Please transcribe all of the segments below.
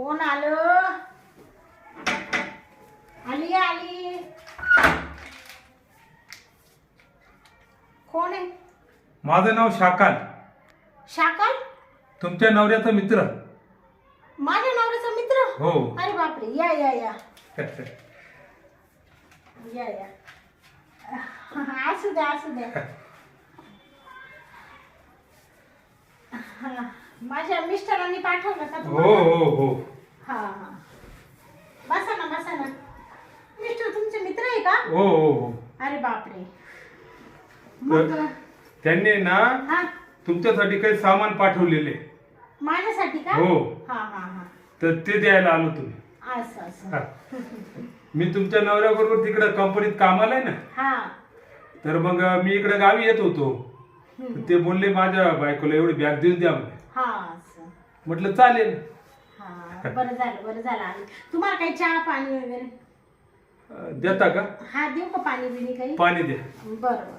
कोण आलं? आली आली. कोण आहे? माझं नाव शाकाल. शाकाल? तुमच्या नवऱ्याचा मित्र. माझ्या नवऱ्याचा मित्र? हो. अरे बापरे. या या या. या या. असू द्या असू द्या हा, माझ्या मिस्टरांनी पाठवलं का हो तुम्हाला? हो हो. हा हा. बसा ना बसा ना. मिस्टर तुमचे मित्र आहे का? हो हो हो. अरे बापरे. मग? त्यांनी ना हा. तुमच्यासाठी काही सामान पाठवलेले. माझ्यासाठी का? हो. हा हा हा. तर ते द्यायला आलो तुम्ही. असं असं. हा. मी तुमच्या नवऱ्याबरोबर तिकडे कंपनीत कामाला आहे ना? हा. तर मग मी इकडे गावी येत होतो. तर ते बोलले माझ्या बायकोला एवढी बॅग देऊन द्या म्हणे. हा असं. म्हटलं चालेल. हा बरं झालं बरं झालं. आली तुम्हाला काही चहा पाणी वगैरे? अं, देता का? हा देऊ का पाणी बिणी काही? पाणी द्या. बरं बरं.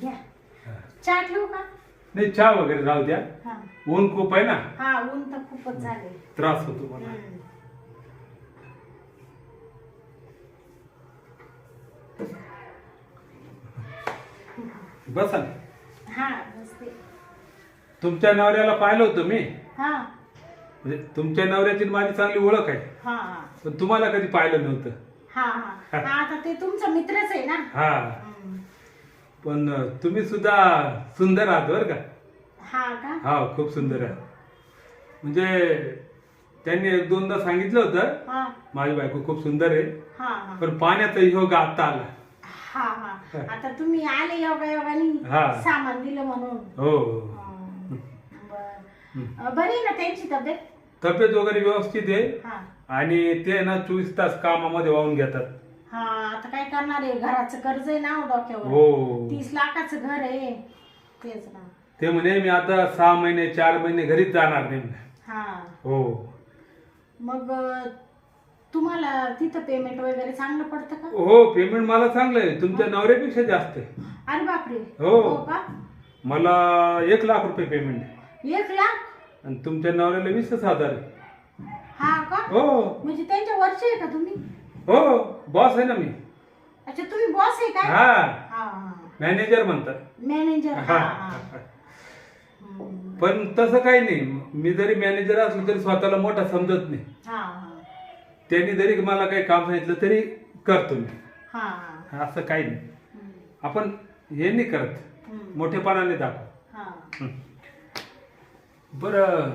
घ्या. चहा ठेवू का? नाही चहा वगैरे राहू द्या. हा. ऊन खूप आहे ना? हा ऊन तर खूपच झाले. त्रास होतो मला. हम्म. बसा ना. हा तुमच्या नवऱ्याला पाहिलं होतं मी? हा. म्हणजे तुमच्या नवऱ्याची माझी चांगली ओळख आहे. हा. हा पण तुम्हाला कधी पाहिलं नव्हतं. हा हा. हा, आता ते तुमचा मित्रच आहे ना? हा. पण तुम्ही सुद्धा सुंदर आहात बरं का? हा का? हा खूप सुंदर आहे म्हणजे त्यांनी एक दोनदा सांगितलं होतं हा. माझी बायको खूप सुंदर आहे पण पाण्याचा योग आता आला. आता तुम्ही आले योगा योगानी हा. सामान दिलं म्हणून. हो. बरं. ना त्यांची तब्येत? तब्येत वगैरे व्यवस्थित आहे. हा. आणि ते ना चोवीस तास कामामध्ये वाहून घेतात. हा आता काय करणार आहे? घराचं कर्ज आहे ना हो डोक्यावर. हो. तीस लाखाचं घर आहे. तेच ना. ते म्हणे मी आता सहा महिने चार महिने घरीच जाणार नाही म्हणे. हा. हो. मग अं, तुम्हाला तिथं पेमेंट वगैरे चांगलं पडतं का? हो पेमेंट मला चांगलं आहे. तुमच्या नवऱ्यापेक्षा जास्त आहे. अरे बापरे. हो. का? मला एक लाख रुपये पेमेंट आहे. एक लाख? आणि तुमच्या नवऱ्याला वीसच हजार आहे. हा का? हो. म्हणजे त्यांच्या वरचे आहे का तुम्ही? हो बॉस आहे ना मी. अच्छा तुम्ही बॉस आहे का हा. हा हा. मॅनेजर म्हणतात. मॅनेजर हा. हा. हा. हम्म. पण तसं काही नाही. मी जरी मॅनेजर असलो तरी स्वतःला मोठा समजत नाही. हा हा. त्यांनी जरी मला काही काम सांगितलं तरी करतो मी. हा हा. असं काही नाही. हम्म. आपण हे नाही करत. हम्म. मोठेपणाने दाखव. हा. बरं.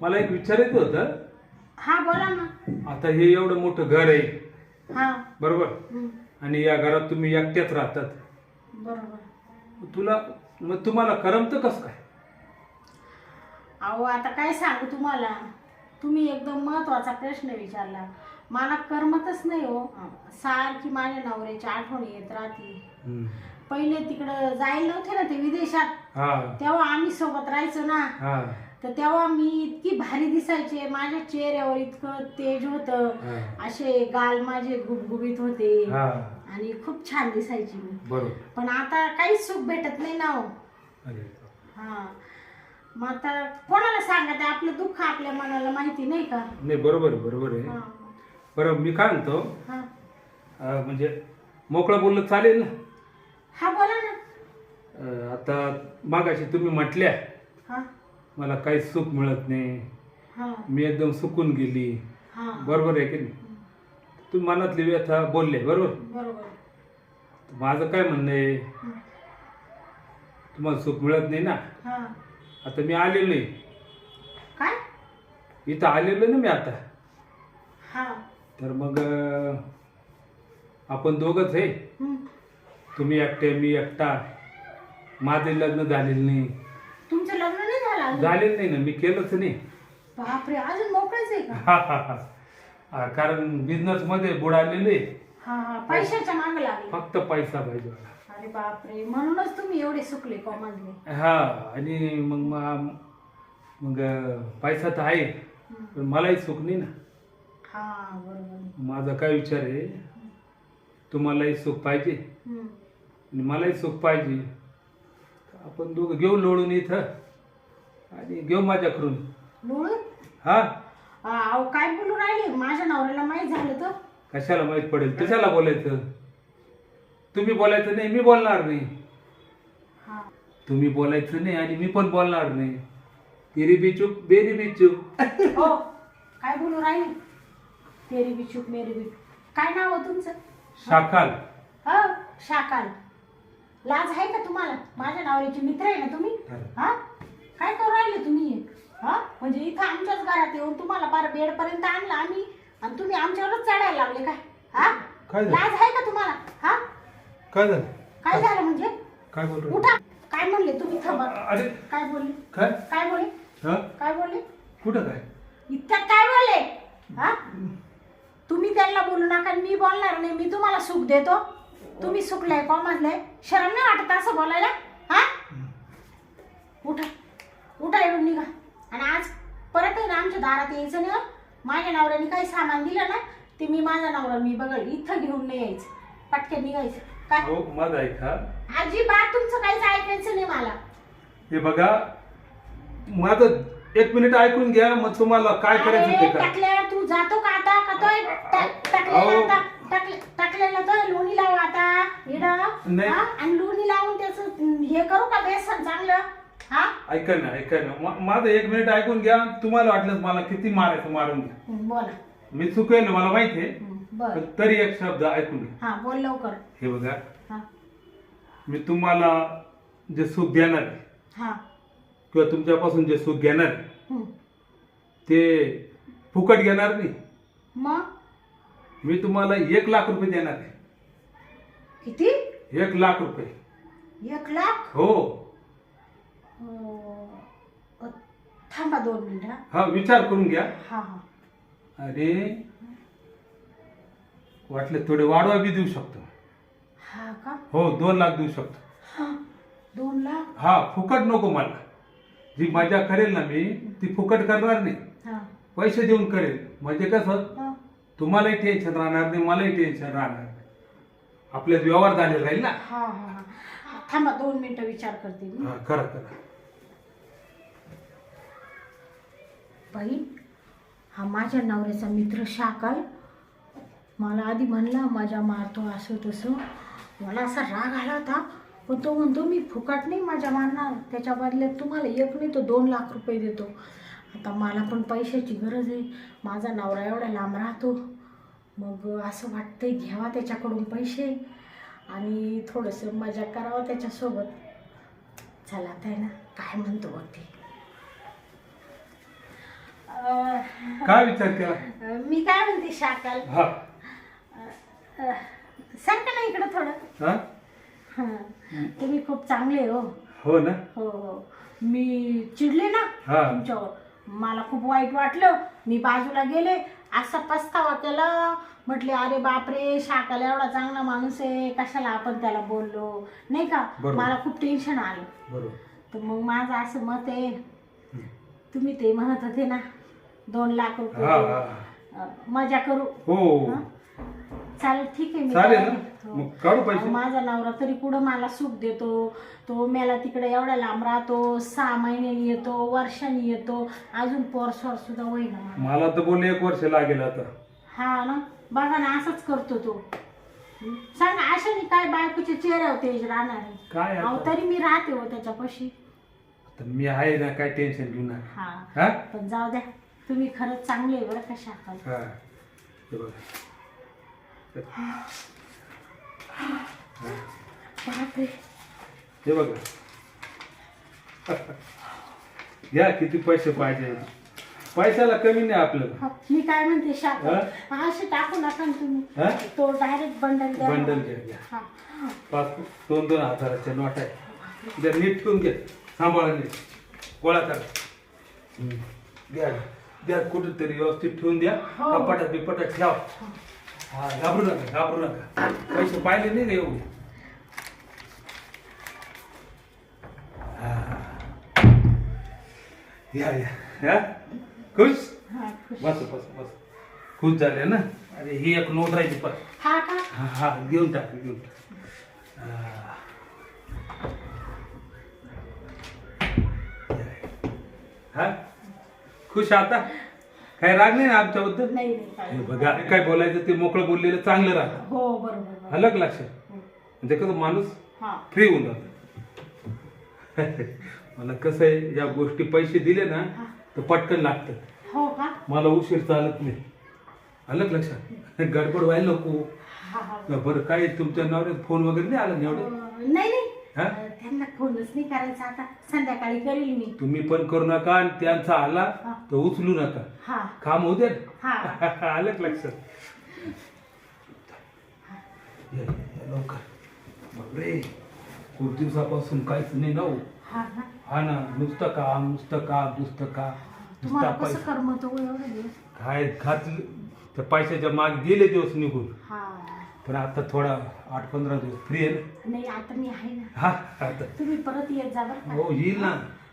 मला एक विचारायचं होतं. हा बोला ना. आता हे एवढं मोठं घर आहे. हा. बरोबर. आणि या घरात तुम्ही एकट्याच राहतात. बरोबर. तुला मग तुम्हाला करमतं कसं काय? अहो आता काय सांगू तुम्हाला? तुम्ही एकदम महत्त्वाचा प्रश्न विचारला. मला करमतच नाही हो. सारखी माझ्या नवऱ्याची आठवण येत राहते. पहिले तिकडं जायला नव्हते ना ते विदेशात? हा. तेव्हा आम्ही सोबत राहायचो ना. हा. तर तेव्हा मी इतकी भारी दिसायचे. माझ्या चेहऱ्यावर इतकं तेज होतं. असे गाल माझे गुबगुबीत होते. आणि खूप छान दिसायची मी. बरोबर. पण आता काहीच सुख भेटत नाही ना हो. हा. मग आता कोणाला सांगत आपलं दुःख आपल्या मनाला माहिती नाही का? नाही बरोबर बरोबर आहे. हा. बरं मी काय म्हणतो? हा. म्हणजे मोकळं बोललं चालेल ना? हा बोला ना. आता मागाशी तुम्ही म्हटल्या हा. मला काही सुख मिळत नाही. हा. मी एकदम सुकून गेली. बरोबर आहे की नाही? तुम्ही मनातली व्यथा बोलले बरोबर? माझं काय म्हणणं आहे. तुम्हाला सुख मिळत नाही ना? आता मी आलेलो आहे काय? इथं आलेलो ना मी आता. तर मग आपण दोघंच आहे. तुम्ही एकटे मी एकटा. माझे लग्न झालेलं नाही तुमचं लग्न नाही झालं अजून? झालेलं नाही ना मी केलंच नाही. बापरे अजून मोकळच आहे का? हा, कारण बिझनेस मध्ये बुडालेले हा हा. पैशाच्या मागे लागले. फक्त पैसा पाहिजे मला. अरे बापरे म्हणूनच तुम्ही एवढे सुकले कॉमनले हा आणि मग मा- मग पैसा तर आहे पण मलाही सुख नाही ना. हा बरोबर. माझा काय विचार आहे तुम्हालाही सुख पाहिजे. हम्म. आणि मलाही सुख पाहिजे. आपण दोघं घेऊ लोळून इथं. आणि घेऊ माझ्या करून. हा? अहो काय बोलू राहिले? माझ्या नवऱ्याला माहीत झालं तर. कशाला माहीत पडेल? कशाला बोलायचं? तुम्ही बोलायचं नाही मी बोलणार नाही. हा. तुम्ही बोलायचं नाही आणि मी पण बोलणार नाही. तेरी बी चूप बेरी बी चूप. हो काय बोलू राहिले? तेरी बी मेरी बी काय नाव आहे तुमचं? शाकाल. हो शाकाल. लाज आहे का तुम्हाला? माझ्या नवऱ्याचे मित्र आहे ना तुम्ही? हा? काय करू राहिले तुम्ही? हा? म्हणजे इथं आमच्याच घरात येऊन तुम्हाला बार बेड पर्यंत आणलं आम्ही आणि तुम्ही आमच्यावरच चढायला लागले काय? हा? काय झालं? लाज आहे का तुम्हाला? हा? काय झालं? काय झालं म्हणजे? काय बोल उठा. काय म्हणले तुम्ही? थांबा. अरे काय बोलले? काय? काय बोलले? हा? काय बोलले? कुठं काय? इतक्यात काय बोलले? हा? तुम्ही त्यांना बोलू नका मी बोलणार नाही. मी तुम्हाला सुख देतो. तुम्ही सुखलाय कॉमनलाय शरम नाही वाटत असं बोलायला? हा? उठा. उठा येऊन निघा. आणि आज परत आहे ना आमच्या दारात यायचं नाही हं. माझ्या नवऱ्याने काही सामान दिलं ना ते मी माझा नवरा मी बघल इथं घेऊन नाही यायचं. पटकन निघायचं. काय? हो माझं ऐका अजिबात तुमचं काहीच ऐकायचं नाही मला. हे बघा माझं एक मिनिट ऐकून घ्या मग तुम्हाला काय करायचं अरे ते टाकल्या तू जातो का आता? का तोय टाकलेला अहो. आता? टाकलेला तो लोणी लाव आता. नाही. आणि लोणी लावून त्याचं हे करू का बेसन चांगलं? हा? ऐका ना ऐका ना. मा- माझं एक मिनिट ऐकून घ्या. तुम्हाला वाटलं मला किती मारायचं मारून घ्या. बोला. मी चुकेल मला माहिती आहे. बर. पण तरी एक शब्द ऐकून घ्या. हा बोल लवकर. हे बघा. हा. मी तुम्हाला जे सुख देणार आहे हा. किंवा तुमच्यापासून जे सुख घेणार आहे हं. ते फुकट घेणार नाही. मग? मी तुम्हाला एक लाख रुपये देणार आहे. किती? एक लाख रुपये. एक लाख? हो अं, अ, थांबा दोन मिनिट हा. विचार करून घ्या. हा हा. अरे वाटलं थोडे वाढवा बी देऊ शकतो. हा का? हो दोन लाख देऊ शकतो. हा दोन लाख? हा फुकट नको मला. जी मजा करेल ना मी ती फुकट करणार नाही. हा. पैसे देऊन करेल. म्हणजे कसं? हा. तुम्हालाही टेन्शन राहणार नाही मलाही टेन्शन राहणार नाही. आपले व्यवहार झाले राहील ना. हा हा हा. थांबा दोन मिनिटं विचार करते मी. हा करा करा. बाई हा माझ्या नवऱ्याचा मित्र शाकल. मला आधी म्हणला माझ्या मारतो असं तसं. मला असा राग आला होता. पण तो म्हणतो मी फुकट नाही माझ्या मारणार. त्याच्या बदल्यात तुम्हाला एक नाही तो दोन लाख रुपये देतो. आता मला पण पैशाची गरज आहे. माझा नवरा एवढा लांब राहतो. मग असं वाटतंय घ्यावा त्याच्याकडून पैसे आणि थोडंसं मजा करावं त्याच्यासोबत. चला आता आहे ना काय म्हणतो बघ ते. काय विचार केला? मी काय म्हणते शाकाल. हा. सारखं ना इकडं थोडं? हा? हं. तुम्ही खूप चांगले हो. हो ना? हो हो. मी चिडले ना हा. तुमच्यावर. मला खूप वाईट वाटलं. मी बाजूला गेले. असा पस्तावा केला. म्हटले अरे बापरे शाकाला एवढा चांगला माणूस आहे. कशाला आपण त्याला बोललो? नाही का? बरोबर. मला खूप टेन्शन आलं. बरोबर. तर मग माझं असं मत आहे. तुम्ही ते म्हणत होते ना. दोन लाख रुपये हा. हा. अं, मजा करू. हो. हं? चालेल ठीक आहे मी चालेल तयार ना? आहे. हो. मग काढू अहो, पैसे माझा नवरा तरी कुठं मला सुख देतो. तो मेला तिकडे एवढा लांब राहतो. सहा महिन्यानी येतो वर्षांनी येतो. अजून पोरस्वर सुद्धा होईना मला. मला तर बोलले एक वर्ष लागेल आता. हा ना? बघा ना असंच करतो तो. हं? सांगा अशाने काय बायकोच्या चेहऱ्यावर तेज राहणार? आहे काय अहो? तरी मी राहते हो त्याच्यापाशी. तर मी आहे ना काय टेन्शन घेऊ हा. हा? पण जाऊ द्या. तुम्ही खरंच चांगले आहे बरं का शाखा हा. हे बघा. बापरे. हे बघा. घ्या किती पैसे पाहिजे. पैशाला कमी नाही आपल्याला हा, मी काय म्हणते शाखा हा? असे टाकू नका ना तुम्ही. हा? तो डायरेक्ट बंडल द्या. बंडल घ्या घ्या हा. पाच दोन दोन हजाराच्या नोट आहे. द्या नीट ठेवून घ्या. सांभाळा नीट. गोळा करा. हम्म. द्या द्या कुठेतरी व्यवस्थित ठेवून द्या. कपाटात बिपाटात ठेवा. हा घाबरू नका घाबरू नका. पैसे पाहिले नाही रे एवढे? हा. या या. खुश? बस बस बस. खुश झाले ना? अरे ही एक नोट राहायची पण हा हा घेऊन टाक घेऊन टाक. खुश आता? काय राग नाही ना आमच्याबद्दल? नाही हे बघा काय बोलायचं ते मोकळं बोललेलं चांगलं राहतं. हो बरोबर बरोबर. अलग लक्षात म्हणजे कसं माणूस हा. फ्री होऊन जात. मला कसं आहे या गोष्टी पैसे दिले ना तर पटकन लागतं. हो का? मला उशीर चालत नाही. अलग लक्षात गडबड व्हायला नको. हा हा. बरं काय तुमच्या नवऱ्यात फोन वगैरे नाही आला अं, नाही नाही. हा? त्यांना फोनच नाही करायचा आता. संध्याकाळी करील मी. तुम्ही पण करू नका आणि त्यांचा आला हा. तर उचलू नका. हा. काम होऊ दे. हा. आलं का लक्षात? या, या, या, लवकर. बापरे. खूप दिवसापासून काहीच नाही ना हो. हा ना हा ना नुसतं काम नुसतं काम नुसतं काम. नुसता तुम्हाला कसं पैसा. करमत हो एवढं दिवस? काय घातलं? त्या पैशाच्या माग गेले दिवस निघून. हा. पण आता थोडा आठ पंधरा दिवस फ्री आहे ना? नाही आता मी आहे ना. हा आता. तुम्ही परत येत जा बरं का. हो येईल ना.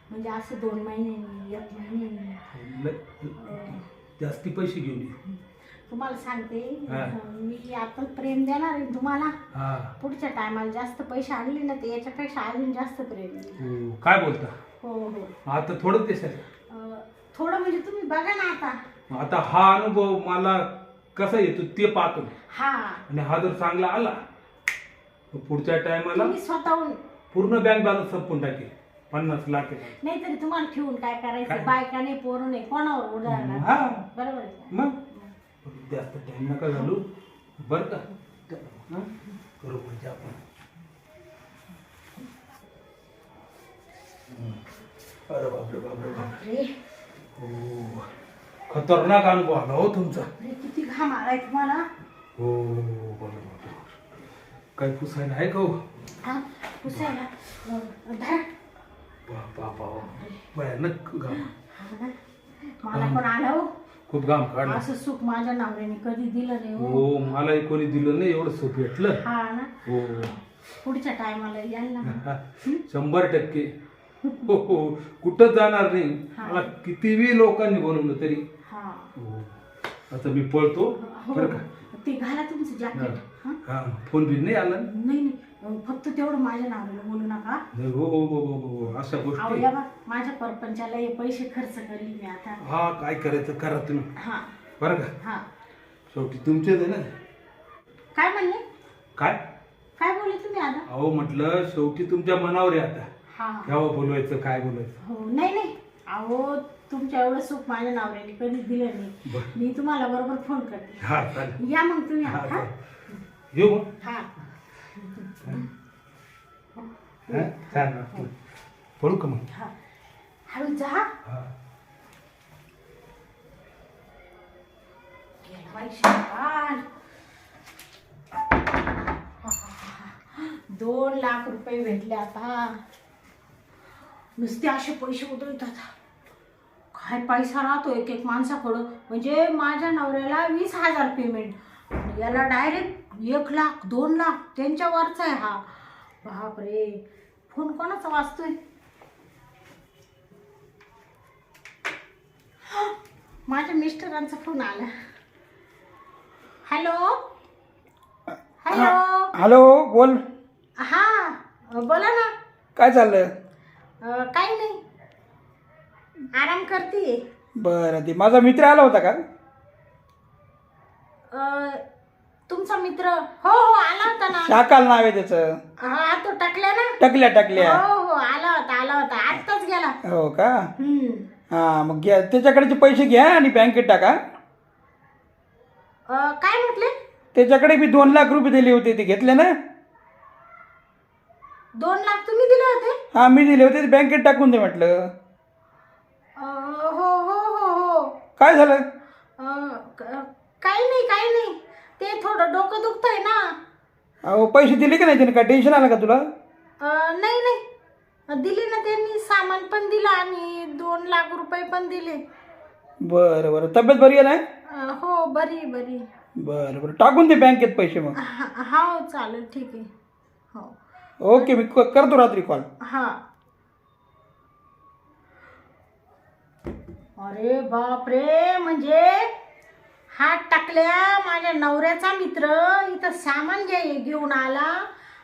म्हणजे असं दोन महिन्यांनी एक महिन्यानी ल- जास्ती पैसे घेऊन ये. तुम्हाला सांगते हा. मी आता प्रेम देणार आहे तुम्हाला. हा. पुढच्या टायमाला जास्त पैसे आणले ना ते याच्यापेक्षा अजून जास्त प्रेम देईन. हो काय बोलता? हो हो. आता थोडं देशात अं, थोडं म्हणजे तुम्ही बघा ना आता. आता हा अनुभव मला कसा येतो ते पाहतो. हा. आणि हा जर चांगला आला तर पुढच्या टायमाला तुम्ही स्वतःहून पूर्ण बँक बॅलन्स संपून टाकेल. पन्नास लाख आहे. नाहीतरी तुम्हाला ठेवून काय? करायचं? बायका नाही पोरं नाही कोणावर उदाहरण हा. बरोबर आहे का? मग? जास्त टाइम नका घालू. बर का? हं? करू म्हणजे आपण. हं. अरे बापरे बापरे बापरे. अरे. हो. खतरनाक अनुभव आला हो तुमचा. घाम आलाय तुम्हाला? हो बरोबर बरोबर. काही पुसायला आहे का हो? हा पुसायला. अं, धर. बापा बाबा भयानक घाम. हा ना. मला पण आलं हो? खूप घाम काढला. असं सुख माझ्या नवऱ्याने कधी दिलं नाही हो. हो मलाही कोणी दिलं नाही एवढं सोप भेटलं. हा ना. हो. पुढच्या टायमाला याल ना. शंभर टक्के. हो हो. कुठंच जाणार नाही? हा. मला कितीही लोकांनी बोलवलं तरी. हा. हो. आता मी पळतो. हो बरं का? ते घाला तुमचं जॅकेट हा. हा? फोन बिन नाही आला? ना? नाही नाही. फक्त तेवढं माझ्या नावाला बोलू नका. नाही, हो हो हो हो हो अशा गोष्टी. माझ्या परपंचाला हे पैसे खर्च करील मी आता. हा काय करायचं करा तुम्ही. हा. बरं का? हा. शेवटी तुमचेच आहे ना? काय म्हणले? काय? काय बोलले तुम्ही आता? अहो म्हटलं शेवटी तुमच्या मनावर आहे आता. हा. केव्हा बोलवायचं काय बोलायचं हो नाही नाही. अहो तुमच्या एवढं सुख माझ्या नवऱ्याने कधीच दिलं नाही. बरं. मी तुम्हाला बरोबर फोन करते. हा चालेल. या मग तुम्ही हा येऊ मग. हा. हा का मग? हा. हळू जा. हा. गेला बाई शिरपाल. दोन लाख रुपये भेटले आता. नुसते असे पैसे उधळतात. काय पैसा राहतो एक एक माणसाकडं? म्हणजे माझ्या नवऱ्याला वीस हजार पेमेंट याला डायरेक्ट एक लाख दोन लाख त्यांच्या वरचा आहे हा. बापरे. फोन कोणाचा वाचतोय माझ्या मिस्टरांचा फोन आला. हॅलो? हॅलो? हॅलो बोल. हा बोला ना. काय चाललं अं, काही नाही. आराम करते. बरं ते माझा मित्र आला होता का? तुमचा मित्र? हो हो आला होता ना. शाकाल नाव आहे त्याचं. हा तो टाकला ना. टकल्या टकल्या. हो हो आला होता आला होता. आत्ताच गेला. हो का? हम्म. हां मग घ्या. त्याच्याकडेचे पैसे घ्या आणि बँकेत टाका. अं, काय म्हटले? त्याच्याकडे मी दोन लाख रुपये दिले होते ते घेतले ना. दोन लाख तुम्ही दिले होते? हां मी दिले होते ते बँकेत टाकून दे म्हटलं. अं, हो हो हो हो. काय झालं? अं, क- काही नाही काही नाही. ते थोडं डोकं दुखतंय ना. अहो पैसे दिले का नाही त्याने? काय टेन्शन आलं का तुला? अं, नाही नाही. दिले ना त्यांनी सामान पण दिलं आणि दोन लाख रुपये पण दिले. बरं बरं. तब्येत बरी आहे ना? अं, हो बरी बरी. बरं बरं. टाकून दे बँकेत पैसे मग. हा हो चालेल ठीक आहे. हो. ओके मी क- करतो रात्री कॉल हा. अरे बापरे म्हणजे हात टाकल्या माझ्या नवऱ्याचा मित्र इथं सामान घे घेऊन आला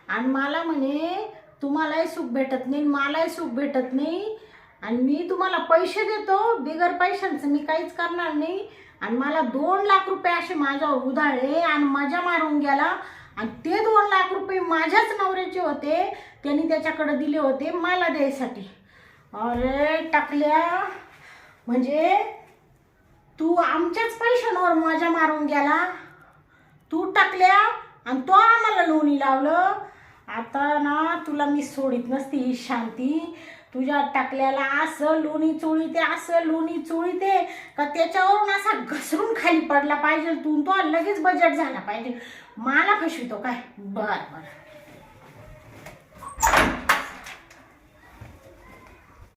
आणि मला म्हणे तुम्हालाही सुख भेटत नाही मलाही सुख भेटत नाही आणि मी तुम्हाला पैसे देतो बिगर पैशांचं मी काहीच करणार नाही आणि मला दोन लाख रुपये असे माझ्यावर उधाळे आणि मजा मारून गेला आणि ते दोन लाख रुपये माझ्याच नवऱ्याचे होते त्यांनी त्याच्याकडे दिले होते मला द्यायसाठी. अरे टाकल्या. म्हणजे तू आमच्याच पैशांवर मजा मारून गेला. तू टाकल्या आणि तो आम्हाला लोणी लावलं. आता ना तुला मी सोडित नसती ही शांती. तुझ्या टाकल्याला असं लोणी चोळीते असं लोणी चोळीते का त्याच्यावरून असा घसरून खाली पडला पाहिजे तू तो लगेच बजेट झाला पाहिजे. मला फसवितो काय? बरं बरं.